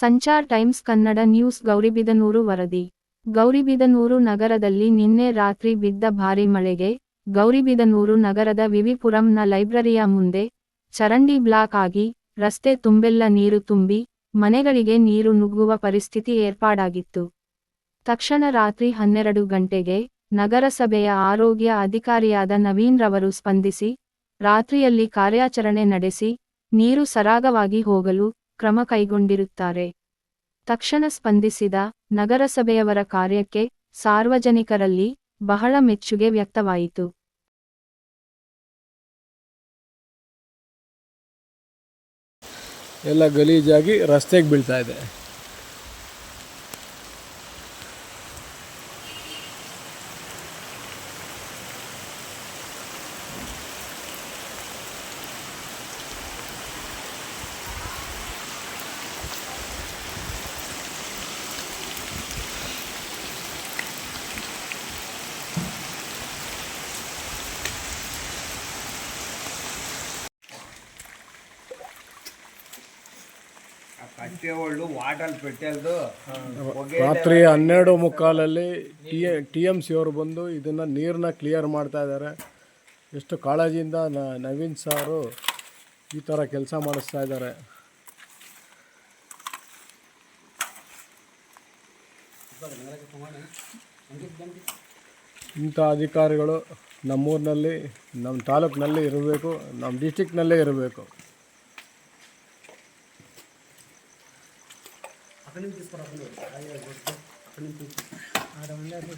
Sanchar Times Kannada news Gauribidanur ವರದಿ. ಗೌರಿಬಿದನೂರು ನಗರದಲ್ಲಿ ನಿನ್ನೆ ರಾತ್ರಿ ಬಿದ್ದ ಭಾರಿ ಮಳೆಗೆ ಗೌರಿಬಿದನೂರು ನಗರದ ವಿವಿಪುರಂನ ಲೈಬ್ರರಿಯ ಮುಂದೆ ಚರಂಡಿ ಬ್ಲಾಕ್ ಆಗಿ ರಸ್ತೆ ತುಂಬೆಲ್ಲ ನೀರು ತುಂಬಿ ಮನೆಗಳಿಗೆ ನೀರು ನುಗ್ಗುವ ಪರಿಸ್ಥಿತಿ ಏರ್ಪಾಡಾಗಿತ್ತು. ತಕ್ಷಣ ರಾತ್ರಿ ಹನ್ನೆರಡು ಗಂಟೆಗೆ ನಗರಸಭೆಯ ಆರೋಗ್ಯ ಅಧಿಕಾರಿಯಾದ ನವೀನ್ ರವರು ಸ್ಪಂದಿಸಿ, ರಾತ್ರಿಯಲ್ಲಿ ಕಾರ್ಯಾಚರಣೆ ನಡೆಸಿ, ನೀರು ಸರಾಗವಾಗಿ ಹೋಗಲು ಕ್ರಮ ಕೈಗೊಂಡಿರುತ್ತಾರೆ. ತಕ್ಷಣ ಸ್ಪಂದಿಸಿದ ನಗರಸಭೆಯವರ ಕಾರ್ಯಕ್ಕೆ ಸಾರ್ವಜನಿಕರಲ್ಲಿ ಬಹಳ ಮೆಚ್ಚುಗೆ ವ್ಯಕ್ತವಾಯಿತು. ಎಲ್ಲ ಗಲೀಜಾಗಿ ರಸ್ತೆಗೆ ಬೀಳ್ತಾ ಇದೆ. ವಾಟಲ್ ಪೆಟ್ಟೆಲ್ದು ವಾಟರ್ ಪೆಟ್ಟಲ್ದು ರಾತ್ರಿ ಹನ್ನೆರಡು ಮುಕ್ಕಾಲಲ್ಲಿ ಟಿ ಟಿ ಎಂ ಸಿ ಅವರು ಬಂದು ಇದನ್ನು ನೀರನ್ನ ಕ್ಲಿಯರ್ ಮಾಡ್ತಾ ಇದ್ದಾರೆ ಎಷ್ಟು ಕಾಳಜಿಯಿಂದ ನ- ನವೀನ್ ಸಾರು ಈ ಥರ ಕೆಲಸ ಮಾಡಿಸ್ತಾ ಇದ್ದಾರೆ ಇಂಥ ಅಧಿಕಾರಿಗಳು ನಮ್ಮೂರಿನಲ್ಲಿ ನಮ್ಮ ತಾಲೂಕಿನಲ್ಲಿ ಇರಬೇಕು ನಮ್ಮ ಡಿಸ್ಟಿಕ್ನಲ್ಲೇ ಇರಬೇಕು. అక్కడి నుంచి తీసుకురా అక్కడి నుంచి. అక్కడ నుంచి ఆడ వందలు